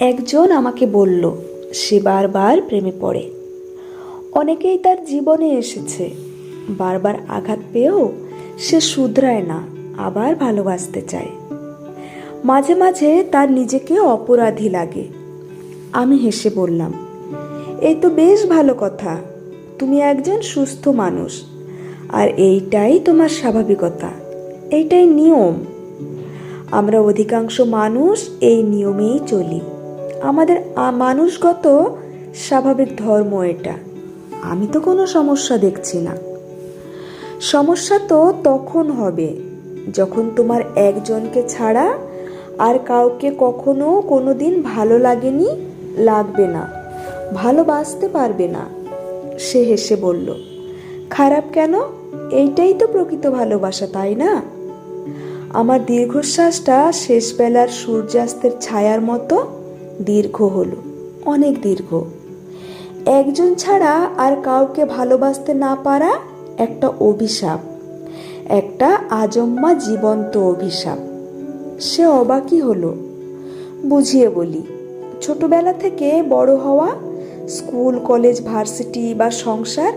একজন আমাকে বলল, সে বারবার প্রেমে পড়ে। অনেকেই তার জীবনে এসেছে। বারবার আঘাত পেয়েও সে শুধরায় না, আবার ভালোবাসতে চায়। মাঝে মাঝে তার নিজেকে অপরাধী লাগে। আমি হেসে বললাম এই তো বেশ ভালো কথা। তুমি একজন সুস্থ মানুষ, আর এইটাই তোমার স্বাভাবিকতা। এইটাই নিয়ম। আমরা অধিকাংশ মানুষ এই নিয়মেই চলি। আমাদের মানুষগত স্বাভাবিক ধর্ম এটা। আমি তো কোনো সমস্যা দেখছি না। সমস্যা তো তখন হবে, যখন তোমার একজনকে ছাড়া আর কাউকে কখনো কোনো দিন ভালো লাগেনি, লাগবে না, ভালোবাসতে পারবে না, সে হেসে বলল। খারাপ কেন? এইটাই তো প্রকৃত ভালোবাসা, তাই না? আমার দীর্ঘশ্বাসটা শেষ বেলার সূর্যাস্তের ছায়ার মতো দীর্ঘ হলো, অনেক দীর্ঘ। একজন ছাড়া আর কাউকে ভালোবাসতে না পারা একটা অভিশাপ, একটা আজম্মা জীবন্ত অভিশাপ। সে অবাকই হলো। বুঝিয়ে বলি, ছোটবেলা থেকে বড় হওয়া, স্কুল, কলেজ, ভার্সিটি বা সংসার,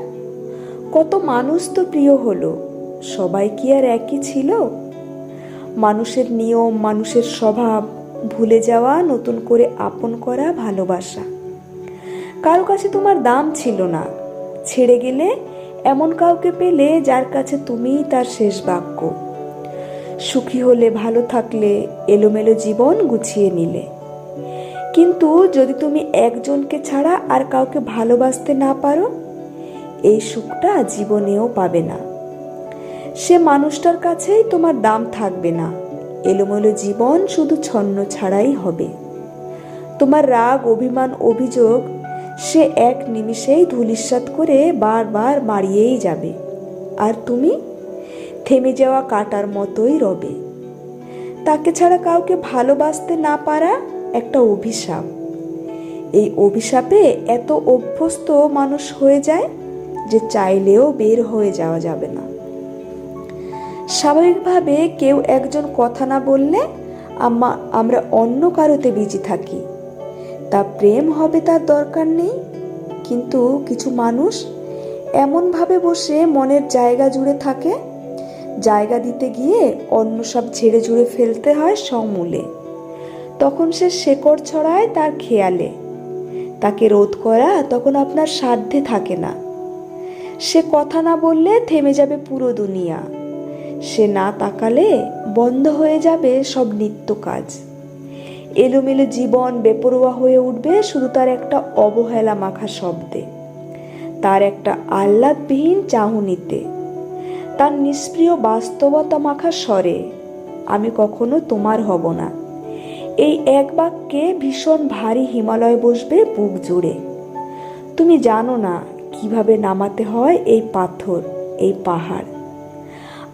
কত মানুষ তো প্রিয় হলো, সবাই কি আর একই ছিল? মানুষের নিয়ম, মানুষের স্বভাব ভুলে যাওয়া, নতুন করে আপন করা, ভালোবাসা। কারও কাছে তোমার দাম ছিল না। ছেড়ে গেলে এমন কাউকে পেলে যার কাছে তুমিই তার শেষ বাক্য। সুখী হলে ভালো থাকলে এলোমেলো জীবন গুছিয়ে নিলে। কিন্তু যদি তুমি একজনকে ছাড়া আর কাউকে ভালোবাসতে না পারো, এই সুখটা জীবনেও পাবে না। সে মানুষটার কাছেই তোমার দাম থাকবে না। এলোমেলো জীবন শুধু ছন্ন ছাড়াই হবে। তোমার রাগ, অভিমান, অভিযোগ, সে এক নিমিষেই ধূলিসাৎ করে বারবার মারিয়েই যাবে। আর তুমি? থেমে যাওয়া কাটার মতোই রবে। তাকে ছাড়া কাউকে ভালোবাসতে না পারা একটা অভিশাপ। এই অভিশাপে এত অভ্যস্ত মানুষ হয়ে যায় যে চাইলেও বের হয়ে যাওয়া যাবে না। স্বাভাবিকভাবে কেউ একজন কথা না বললে আমা আমরা অন্য কারোতে বিজি থাকি। তা প্রেম হবে তার দরকার নেই। কিন্তু কিছু মানুষ এমনভাবে বসে মনের জায়গা জুড়ে থাকে, জায়গা দিতে গিয়ে অন্য সব ঝেড়ে ঝুড়ে ফেলতে হয় সমূলে। তখন সে শেকড় ছড়ায় তার খেয়ালে। তাকে রোধ করা তখন আপনার সাধ্যে থাকে না। সে কথা না বললে থেমে যাবে পুরো দুনিয়া। সে না তাকালে বন্ধ হয়ে যাবে সব নিত্য কাজ এলোমেলো জীবন বেপরোয়া হয়ে উঠবে শুধু তার একটা অবহেলা মাখা শব্দে। তার একটা আহ্লাদবিহীন চাহনিতে। তার নিষ্প্রিয় বাস্তবতা মাখা স্বরে, আমি কখনো তোমার হব না। এই এক বাক্যে ভীষণ ভারী হিমালয় বসবে বুক জুড়ে। তুমি জানো না কীভাবে নামাতে হয় এই পাথর, এই পাহাড়?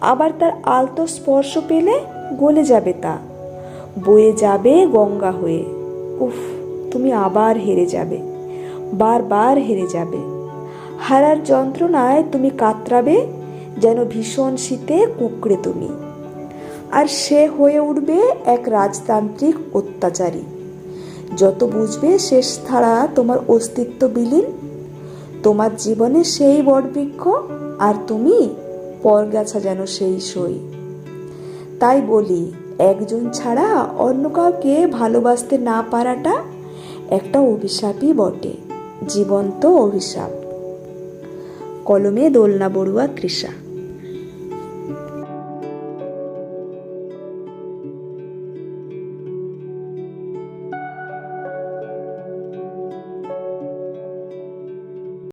আবার তার আলতো স্পর্শ পেলে গলে যাবে তা। বয়ে যাবে গঙ্গা হয়ে। উফ, তুমি আবার হেরে যাবে। বারবার হেরে যাবে। হারার যন্ত্রণায় তুমি কাতরাবে, যেন ভীষণ শীতে কুকড়ে তুমি। আর সে হয়ে উঠবে এক রাজতান্ত্রিক অত্যাচারী। যত বুঝবে শেষ ছাড়া তোমার অস্তিত্ব বিলীন। তোমার জীবনে সেই বটবৃক্ষ আর তুমি পরগাছা যেন সেই সই। তাই বলি, একজন ছাড়া অন্য কাউকে ভালোবাসতে না পারাটা একটা অভিশাপই বটে, জীবন্ত অভিশাপ। কলমে দোলনা বড়ুয়া তৃষা।